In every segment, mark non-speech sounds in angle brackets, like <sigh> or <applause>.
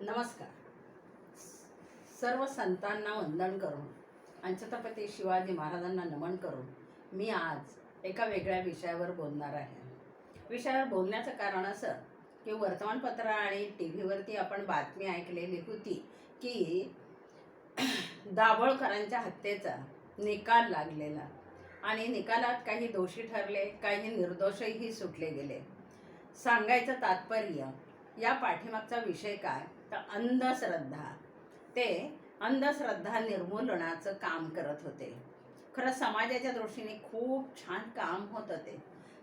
नमस्कार. सर्व संतांना वंदन करून आणि शिवाजी महाराजांना नमन करून मी आज एका वेगळ्या विषयावर बोलणार आहे. विषयावर बोलण्याचं कारण असं की वर्तमानपत्र आणि टी व्हीवरती आपण बातमी ऐकलेली होती की <clears throat> दाभोळकरांच्या हत्येचा निकाल लागलेला आणि निकालात काही दोषी ठरले काही निर्दोषही सुटले गेले. सांगायचं तात्पर्य या पाठीमागचा विषय काय? तर अंधश्रद्धा. ते अंधश्रद्धा निर्मूलनाचं काम करत होते. खरं समाजाच्या दृष्टीने खूप छान काम होतं ते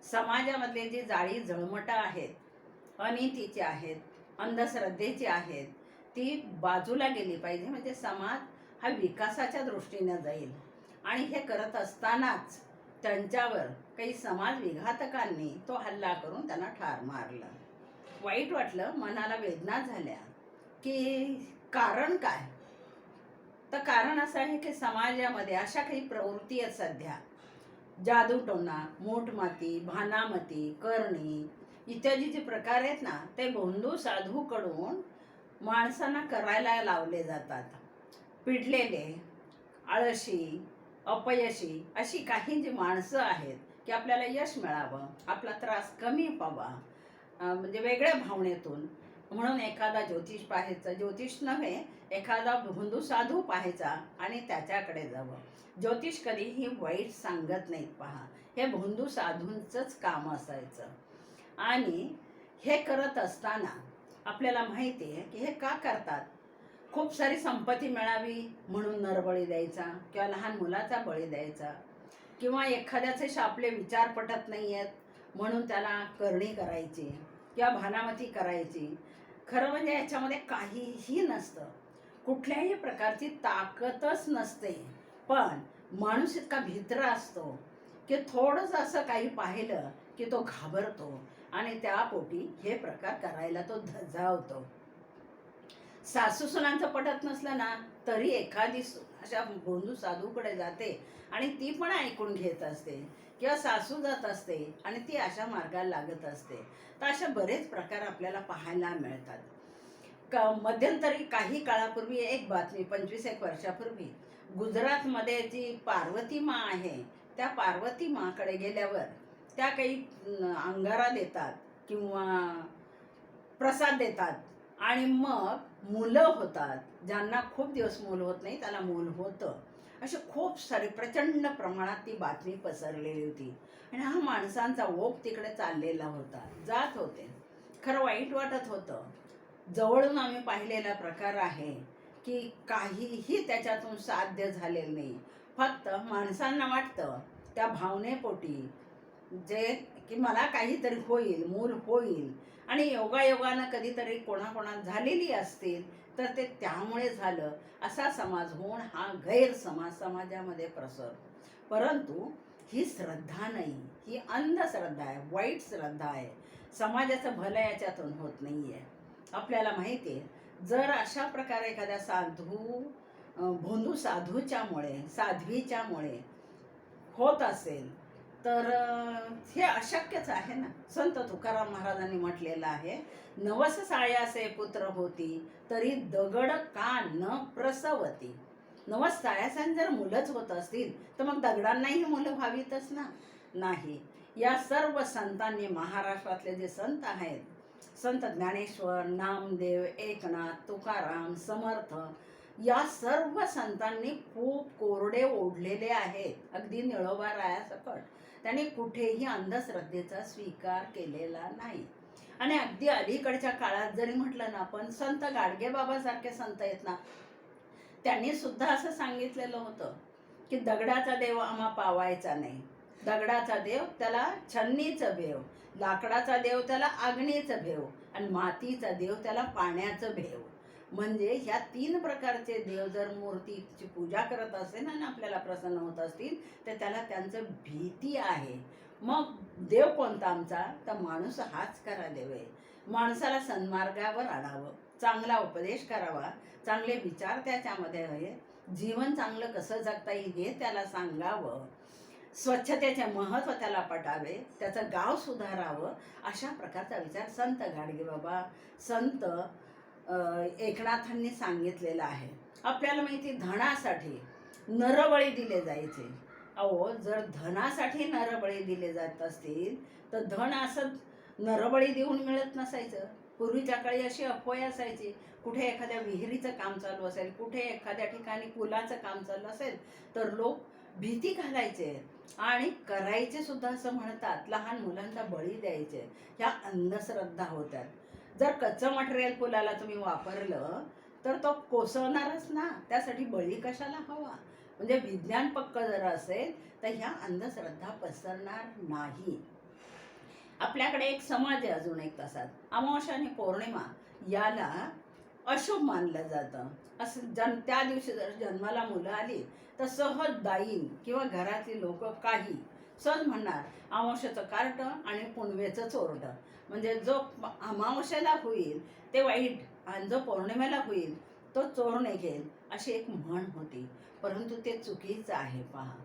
समाजामधले जी जाळी झळमटं आहेत अनितीची आहेत अंधश्रद्धेची आहेत ती बाजूला गेली पाहिजे. म्हणजे समाज हा विकासाच्या दृष्टीने जाईल. आणि हे करत असतानाच त्यांच्यावर काही समाज विघातकांनी तो हल्ला करून त्यांना ठार मारला. वाईट वाटलं मनाला वेदना झाल्या. की कारण काय? तर कारण असं आहे की समाजामध्ये अशा काही प्रवृत्ती आहेत सध्या. जादूटोना मोठमाती भानामती करणी इत्यादी जे प्रकार आहेत ना ते भोंदू साधूकडून माणसांना करायला लावले जातात. पिडलेले आळशी अपयशी अशी काही जी माणसं आहेत की आपल्याला यश मिळावं आपला त्रास कमी व्हावा. म्हणजे वेगळ्या भावनेतून. म्हणून एखादा ज्योतिष पाहायचं ज्योतिष नव्हे एखादा भोंदू साधू पाहायचा आणि त्याच्याकडे जावं. ज्योतिष कधीही वाईट सांगत नाहीत पहा. हे भोंदू साधूंचंच काम असायचं. आणि हे करत असताना आपल्याला माहिती आहे की हे का करतात? खूप सारी संपत्ती मिळावी म्हणून नरबळी द्यायचा किंवा लहान मुलाचा बळी द्यायचा किंवा एखाद्याचे आपले विचार पटत नाही आहेत म्हणून त्याला करणी करायची किंवा भानामती करायची. खरं म्हणजे याच्यामध्ये काहीही नसतं. कुठल्याही प्रकारची ताकदच नसते. पण माणूस इतका भित्रा असतो की थोडंसं असं काही पाहिलं की तो घाबरतो आणि त्या पोटी हे प्रकार करायला तो धजावतो. सासू सुनांचं पटत नसलं ना तरी एखादी अशा बोंधू साधूकडे जाते आणि ती पण ऐकून घेत असते. किंवा सासू जात असते आणि ती अशा मार्गाला लागत असते तर अशा बरेच प्रकार आपल्याला पाहायला मिळतात. क मध्यंतरी काही काळापूर्वी एक बातमी पंचवीस एक वर्षापूर्वी गुजरातमध्ये जी पार्वती मा आहे त्या पार्वती माकडे गेल्यावर त्या काही अंगारा देतात किंवा प्रसाद देतात आणि मग मुलं होतात ज्यांना खूप दिवस मूल होत नाही त्याला मूल होतं. असे खूप सारे प्रचंड प्रमाणात ती बातमी पसरलेली होती. आणि हा माणसांचा ओघ तिकडे चाललेला होता जात होते. खरं वाईट वाटत होतं. जवळून आम्ही पाहिलेला प्रकार आहे की काहीही त्याच्यातून साध्य झालेलं नाही. फक्त माणसांना वाटतं त्या भावनेपोटी जे की मला काहीतरी होईल मूल होईल. आणि योगायोगानं कधीतरी कोणाकोणा झालेली असतील तर ते त्यामुळे झालं असा समाज होऊन हा गैरसमाज समाजामध्ये प्रसर. परंतु ही श्रद्धा नाही ही अंधश्रद्धा आहे वाईट श्रद्धा आहे. समाजाचं भलं याच्यातून होत नाही आहे आपल्याला माहिती आहे जर अशा प्रकारे एखाद्या साधू भोंदू साधूच्यामुळे साध्वीच्यामुळे होत असेल तर हे अशक्यच आहे ना. संत तुकाराम महाराजांनी म्हटलेलं आहे नवस साळ्यासे पुत्र होती तरी दगड का न प्रसवती. नवस साळ्यासांनी जर मुलंच होत असतील तर मग दगडांनाही मुलं व्हावीतच ना? नाही. या सर्व संतांनी महाराष्ट्रातले जे संत आहेत संत ज्ञानेश्वर नामदेव एकनाथ तुकाराम समर्थ या सर्व संतांनी खूप कोरडे ओढलेले आहेत. अगदी निळोबा रायासकट. त्यांनी कुठेही अंधश्रद्धेचा स्वीकार केलेला नाही. आणि अगदी अलीकडच्या काळात जरी म्हटलं ना आपण संत गाडगे बाबासारखे संत आहेत ना त्यांनी सुद्धा असं सांगितलेलं होतं की दगडाचा देव आम्हा पावायचा नाही. दगडाचा देव त्याला छन्नीचं भेव लाकडाचा देव त्याला आग्नीचं भेव आणि मातीचा देव त्याला पाण्याचं भेव. म्हणजे ह्या तीन प्रकारचे देव जर मूर्तीची पूजा करत असेल आणि आपल्याला प्रसन्न होत असतील तर त्याला त्यांचं भीती आहे. मग देव कोणता आमचा? तर माणूस हाच करा देव. आहे माणसाला सन्मार्गावर आणावं. चांगला उपदेश करावा. चांगले विचार त्याच्यामध्ये हवे जीवन चांगलं कसं जगता येईल हे त्याला सांगावं. स्वच्छतेचे महत्त्व त्याला पटावे. त्याचं गाव सुधारावं. अशा प्रकारचा विचार संत गाडगे बाबा संत एकनाथांनी सांगितलेलं आहे. आपल्याला माहिती धनासाठी नरबळी दिले जायचे. अहो जर धनासाठी नरबळी दिले जात असतील तर धन असं नरबळी देऊन मिळत नसायचं. पूर्वीच्या काळी अशी अफवा असायची. कुठे एखाद्या विहिरीचं काम चालू असेल कुठे एखाद्या ठिकाणी पुलाचं काम चालू असेल तर लोक भीती घालायचे आणि करायचे सुद्धा असं म्हणतात. लहान मुलांना बळी द्यायचे. ह्या अंधश्रद्धा होत्या. जर कच्चं मटेरियल पुलाला तुम्ही वापरलं तर तो कोसळणारच ना. त्यासाठी बळी कशाला हवा? म्हणजे विज्ञान पक्क जर असेल तर ह्या अंधश्रद्धा पसरणार नाही. आपल्याकडे एक समाज आहे अजून एक तसाच. अमावस्या आणि पौर्णिमा याला अशुभ मानलं जातं. असं जन त्या दिवशी जर जन्माला मुलं आली तर सहज दाईन किंवा घरातली लोक काही. सहज म्हणणार अमावस्याचं कार्ट आणि पुनवेचं चोरटं. म्हणजे जो अमावस्याला होईल ते वाईट आणि जो पौर्णिमेला होईल तो चोर निघेल अशी एक म्हण होती. परंतु ते चुकीचं आहे पहा.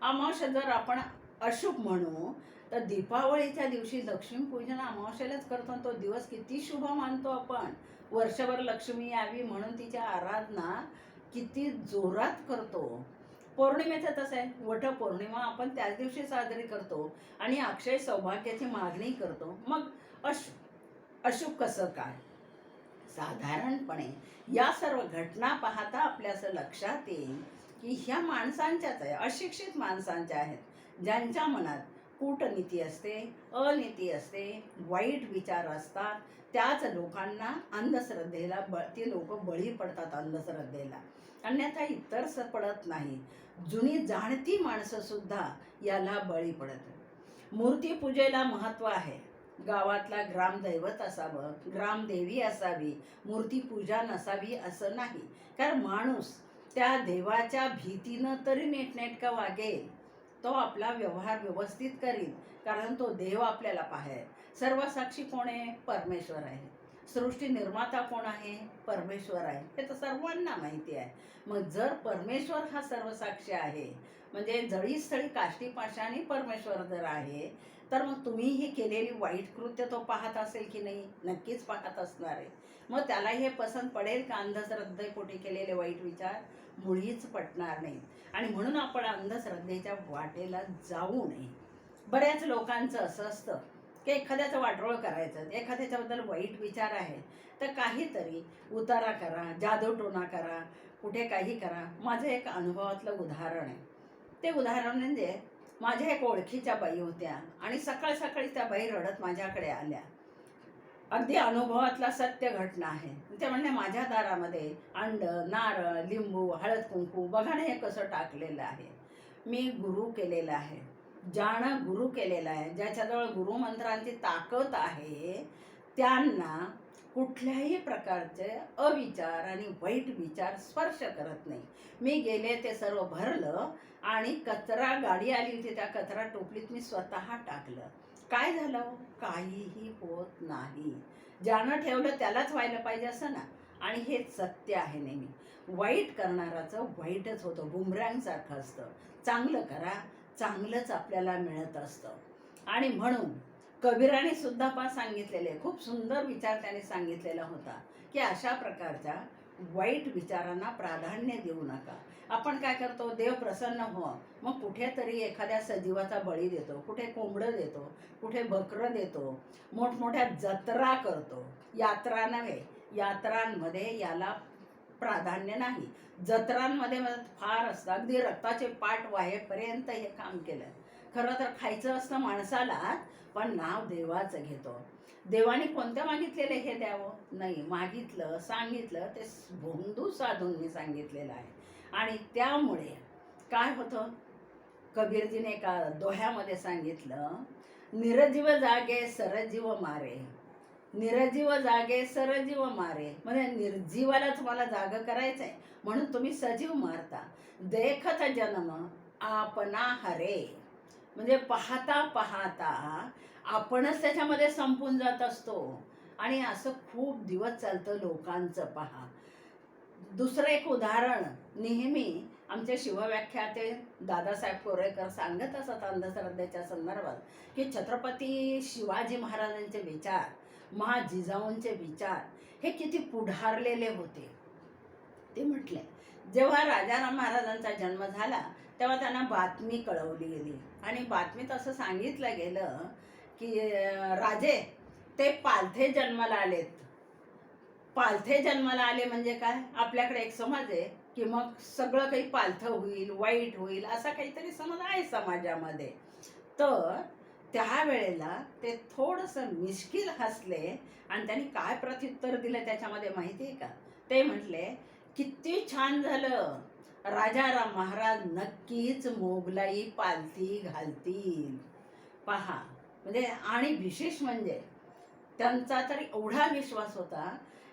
अमावस्या जर आपण अशुभ म्हणू तर दीपावळीच्या दिवशी लक्ष्मीपूजन अमावस्यालाच करतो आणि तो दिवस किती शुभ मानतो आपण. वर्षभर लक्ष्मी यावी म्हणून तिच्या आराधना किती जोरात करतो. पौर्णिमेचं तसं आहे वट पौर्णिमा आपण त्याच दिवशी साजरी करतो आणि अक्षय सौभाग्याची मागणी करतो. मग अश अशुभ कसं काय? साधारणपणे या सर्व घटना पाहता आपल्या असं लक्षात येईल की ह्या माणसांच्याच आहे अशिक्षित माणसांच्या आहेत ज्यांच्या मनात कूटनीती असते अनीती असते वाईट विचार असतात. त्याच लोकांना अंधश्रद्धेला ब ती लोक बळी पडतात अंधश्रद्धेला. अन्यथा इतर स पडत नाही जुनी जाणती माणसंसुद्धा याला बळी पडत मूर्तीपूजेला महत्त्व आहे. गावातला ग्रामदैवत असावं ग्रामदेवी असावी मूर्तीपूजा नसावी असं नाही. कारण माणूस त्या देवाच्या भीतीनं तरी नीटनेटका वागेल. तो आपला व्यवहार व्यवस्थित करील कारण तो देव आपल्याला पाहेल सर्व साक्षी कोण आहे? परमेश्वर आहे. सृष्टी निर्माता कोण आहे? परमेश्वर आहे. हे तर सर्वांना माहिती आहे. मग जर परमेश्वर हा सर्वसाक्षी आहे म्हणजे जळीस्थळी काष्टी पाशाणी परमेश्वर जर आहे तर मग तुम्ही ही केलेली वाईट कृत्य तो पाहत असेल की नाही? नक्कीच पाहत असणार आहे. मग त्याला हे पसंत पडेल का अंधश्रद्धेपोटी केलेले वाईट विचार? मुळीच पटणार नाही. आणि म्हणून आपण अंधश्रद्धेच्या वाटेला जाऊ नये. बऱ्याच लोकांचं असं असतं की एखाद्याचं वाटोळं करायचं एखाद्याच्याबद्दल वाईट विचार आहे तर काहीतरी उतारा करा जादूटोना करा कुठे काही करा. माझं एक अनुभवातलं उदाहरण आहे. ते उदाहरण म्हणजे माझ्या एक ओळखीच्या बाई होत्या आणि सकाळ सकाळी त्या बाई रडत माझ्याकडे आल्या. अगदी अनुभवातला सत्य घटना आहे. ते म्हणले माझ्या दारामध्ये अंड नारळ लिंबू हळद कुंकू बघा ना हे कसं टाकलेलं आहे. मी गुरु केलेलं आहे. ज्यानं गुरु केलेलं आहे ज्याच्याजवळ गुरुमंत्रांची ताकद आहे त्यांना कुठल्याही प्रकारचे अविचार आणि वाईट विचार स्पर्श करत नाही. मी गेले ते सर्व भरलं आणि कचरा गाडी आली होती त्या कचरा टोपलीत मी स्वतः टाकलं. काय झालं हो? काहीही होत नाही. ज्यानं ठेवलं त्यालाच व्हायला पाहिजे असं ना? आणि हे सत्य आहे नेहमी. वाईट करणाराचं वाईटच होतं बुमरँगसारखं असतं. चांगलं करा चांगलंच आपल्याला मिळत असतं. आणि म्हणून कबीराने सुद्धा पा सांगितलेले खूप सुंदर विचार त्याने सांगितलेला होता की अशा प्रकारच्या वाईट विचारांना प्राधान्य देऊ नका. आपण काय करतो देव प्रसन्न हो मग कुठेतरी एखाद्या सजीवाचा बळी देतो कुठे कोंबडं देतो कुठे बकरं देतो मोठमोठ्या जत्रा करतो. यात्रा नव्हे यात्रांमध्ये याला प्राधान्य नाही. जत्रांमध्ये फार असतं अगदी रक्ताचे पाठ वाहेपर्यंत हे काम केलं. खरं तर खायचं असतं माणसाला पण नाव देवाचं घेतो. देवाने कोणत्या मागितलेले हे द्यावं? नाही मागितलं सांगितलं ते भोंदू साधूंनी सांगितलेलं आहे. आणि त्यामुळे काय होतं? कबीरजीने एका दोह्यामध्ये सांगितलं निरजीव जागे सरजीव मारे निरजीव जागे सरजीव मारे. म्हणजे निर्जीवाला तुम्हाला जाग आहे म्हणून तुम्ही सजीव मारता. देखत जन्म आपणा हरे. म्हणजे पाहता पाहता आपणच त्याच्यामध्ये संपून जात असतो. आणि असं खूप दिवस चालतं लोकांचं पहा दुसरं एक उदाहरण नेहमी आमच्या शिवव्याख्याते दादासाहेब कोरेकर सांगत असत अंधश्रद्धेच्या संदर्भात की छत्रपती शिवाजी महाराजांचे विचार महाजिजाऊंचे विचार हे किती पुढारलेले होते. ते म्हटले जेव्हा राजाराम महाराजांचा जन्म झाला तेव्हा त्यांना बातमी कळवली गेली. आणि बातमीत असं सांगितलं गेलं की राजे ते पालथे जन्माला आलेत. पालथे जन्माला आले म्हणजे काय? आपल्याकडे एक समाज आहे की मग सगळं काही पालथं होईल वाईट होईल असा काहीतरी समज आहे समाजामध्ये. तर त्यावेळेला ते थोडंसं मिश्किल हसले आणि त्यांनी काय प्रत्युत्तर दिलं त्याच्यामध्ये माहिती आहे का? ते म्हटले किती छान झालं. राजाराम महाराज नक्कीच मोगलाई पालथी घालतील. पहा म्हणजे आणि विशेष म्हणजे त्यांचा तर एवढा विश्वास होता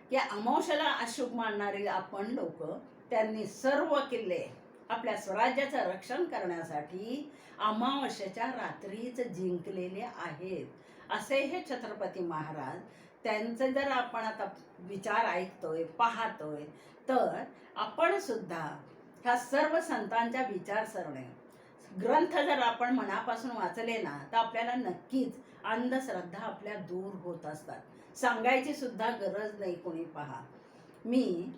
की अमावस्याला अशुभ मानणारे आपण लोक त्यांनी सर्व किल्ले आपल्या स्वराज्याचं रक्षण करण्यासाठी अमावस्याच्या रात्रीच जिंकलेले आहेत. असे हे छत्रपती महाराज त्यांचे जर आपण आता विचार ऐकतोय पाहतोय तर आपण सुद्धा ह्या सर्व संतांच्या विचारसरणे ग्रंथ जर आपण मनापासून वाचले ना तर आपल्याला नक्कीच अंधश्रद्धा आपल्या दूर होत असतात. सांगायची सुद्धा गरज नाही कोणी पहा. मी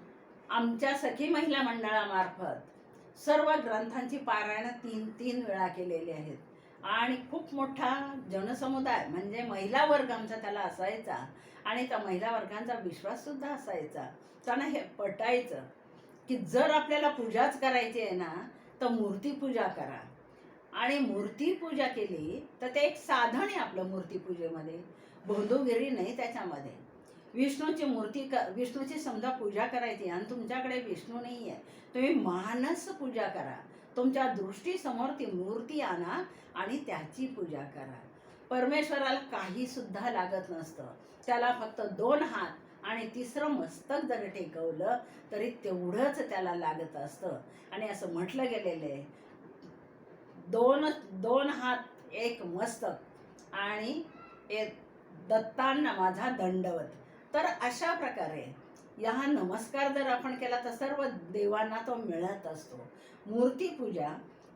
आमच्या सखी महिला मंडळामार्फत सर्व ग्रंथांची पारायणं तीन तीन वेळा केलेली आहेत. आणि खूप मोठा जनसमुदाय म्हणजे महिला वर्ग आमचा त्याला असायचा. आणि त्या महिला वर्गांचा विश्वाससुद्धा असायचा. त्यांना हे पटायचं की जर आपल्याला पूजाच करायची आहे ना तर मूर्तीपूजा करा. आणि मूर्तीपूजा केली तर ते एक साधन आहे आपलं मूर्तीपूजेमध्ये भोंदूगिरी नाही त्याच्यामध्ये. विष्णूची मूर्ती क विष्णूची समजा पूजा करायची आणि तुमच्याकडे विष्णू नाही आहे तुम्ही मानस पूजा करा. तुमच्या दृष्टीसमोर ती मूर्ती आणा आणि त्याची पूजा करा. परमेश्वराला काही सुद्धा लागत नसतं. त्याला फक्त दोन हात आणि तिसरं मस्तक जर टेकवलं तरी तेवढंच त्याला लागत असतं. आणि असं म्हटलं गेलेलं आहे दोन दोन हात एक मस्तक आणि एक दत्तांना माझा दंडवत. तर अशा प्रकारे या नमस्कार जर आपण केला तर सर्व देवांना तो मिळत असतो. मूर्तीपूजा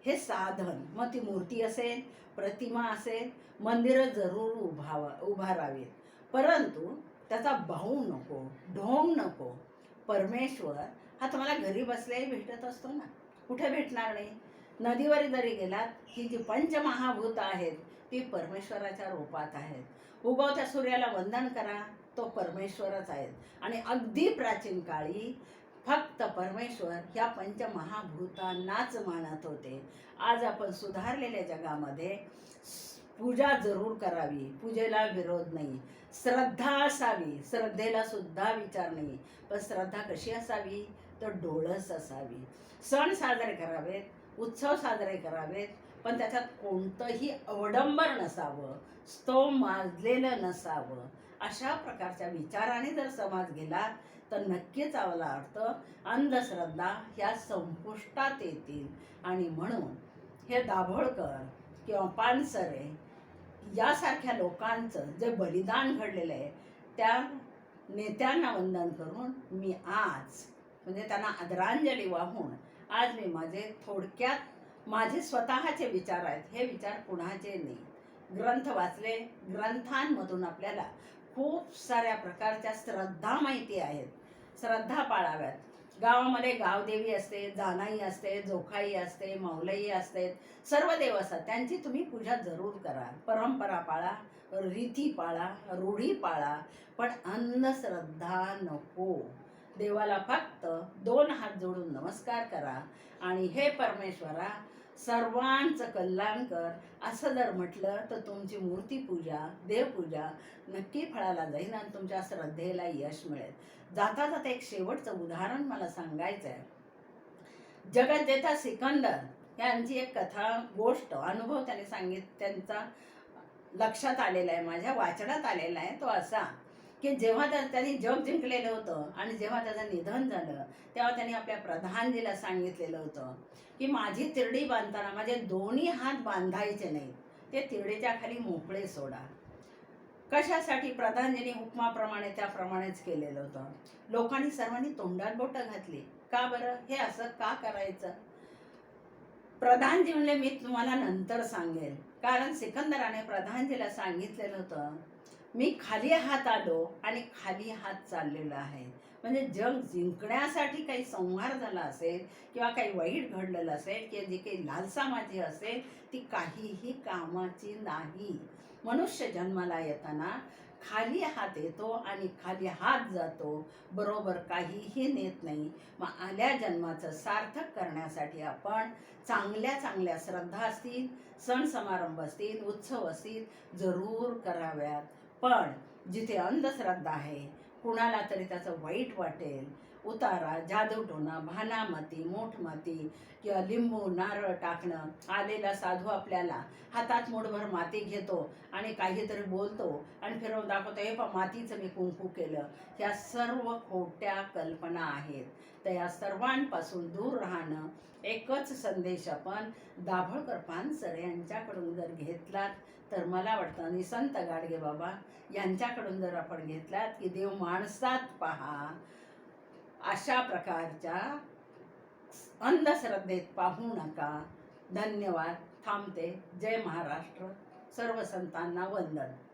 हे साधन मग ती मूर्ती असेल प्रतिमा असेल मंदिरं जरूर उभावा उभारावीत. परंतु त्याचा भाऊ नको ढोंग नको. परमेश्वर हा तुम्हाला घरी बसल्याही भेटत असतो ना. कुठे भेटणार नाही? नदीवर जरी गेलात की जी पंचमहाभूत आहेत ती परमेश्वराच्या रूपात आहेत. उगवत्या सूर्याला वंदन करा तो परमेश्वरच आहेत आणि अगदी प्राचीन काळी फक्त परमेश्वर ह्या पंचमहाभूतांनाच मानत होते. आज आपण सुधारलेल्या जगामध्ये पूजा जरूर करावी. पूजेला विरोध नाही. श्रद्धा असावी. श्रद्धेला सुद्धा विचार नाही. पण श्रद्धा कशी असावी? तर डोळस असावी. सण साजरे करावेत उत्सव साजरे करावेत पण त्याच्यात कोणतंही अवडंबर नसावं स्तव माजलेलं नसावं अशा प्रकारच्या विचाराने जर समाज गेला तर नक्कीच आम्हाला अर्थ अंधश्रद्धा ह्या संपुष्टात येतील. आणि म्हणून हे दाभोळकर किंवा पानसरे यासारख्या लोकांचं जे बलिदान घडलेलं आहे त्या नेत्यांना वंदन करून मी आज म्हणजे त्यांना आदरांजली वाहून आज मी माझे थोडक्यात माझे स्वतःचे विचार आहेत. हे विचार कुणाचे नाही. ग्रंथ वाचले ग्रंथांमधून आपल्याला खूप साऱ्या प्रकारच्या श्रद्धा माहिती आहेत. श्रद्धा पाळाव्यात. गावामध्ये गावदेवी असते जानाई असते जोखाई असते मौलई असते सर्व देव असतात. त्यांची तुम्ही पूजा जरूर करा. परंपरा पाळा रीती पाळा रूढी पाळा. पण अंधश्रद्धा नको. देवाला फक्त दोन हात जोडून नमस्कार करा. आणि हे परमेश्वरा सर्वांचं कल्याण कर असं जर म्हटलं तर तुमची मूर्तीपूजा देवपूजा नक्की फळाला जाईल आणि तुमच्या श्रद्धेला यश मिळेल. जाता जाता एक शेवटचं उदाहरण मला सांगायचं आहे जगत देता सिकंदर यांची एक कथा गोष्ट अनुभव त्याने सांगित त्यांचा लक्षात आलेला आहे माझ्या वाचनात आलेला आहे तो असा. की जेव्हा त्यांनी जग जिंकलेलं होतं आणि जेव्हा त्याचं निधन झालं तेव्हा त्यांनी आपल्या प्रधानजीला सांगितलेलं होतं की माझी तिरडी बांधताना माझे दोन्ही हात बांधायचे नाही ते तिरडीच्या खाली मोकळे सोडा. कशासाठी प्रधानजींनी उपमाप्रमाणे त्याप्रमाणेच केलेलं होतं? लोकांनी सर्वांनी तोंडात बोटं घातली. का बरं? हे असं का करायचं? प्रधानजी म्हणले मी तुम्हाला नंतर सांगेल. कारण सिकंदराने प्रधानजीला सांगितलेलं होतं मी खाली हात आलो आणि खाली हात चाललेला आहे. म्हणजे जग जिंकण्यासाठी काही संहार झाला असेल किंवा काही वाईट घडलेलं असेल किंवा जी काही लालसा माझी असेल ती काहीही कामाची नाही. मनुष्य जन्माला येताना खाली हात येतो आणि खाली हात जातो. बरोबर काहीही नेत नाही. मग आल्या जन्माचं सार्थक करण्यासाठी आपण चांगल्या चांगल्या श्रद्धा असतील सण समारंभ असतील उत्सव असतील जरूर कराव्यात. पण जिथे अंधश्रद्धा आहे कुणाला तरी त्याचं वाईट वाटेल उतारा जादूटोना भानामती मोठमती किंवा लिंबू नारळ टाकणं आलेला साधू आपल्याला हातात मोठभर माती घेतो आणि काहीतरी बोलतो आणि फिरवून दाखवतो हे पण मातीचं मी कुंकू केलं. ह्या सर्व खोट्या कल्पना आहेत. तर या सर्वांपासून दूर राहणं एकच संदेश आपण दाभोळकर पानसर यांच्याकडून जर घेतलात तर मला वाटतं आणि संत गाडगे बाबा यांच्याकडून जर आपण घेतलात की देव माणसात पहा अशा प्रकारच्या अंधश्रद्धेत पाहू नका. धन्यवाद. थांबते. जय महाराष्ट्र. सर्व संतांना वंदन.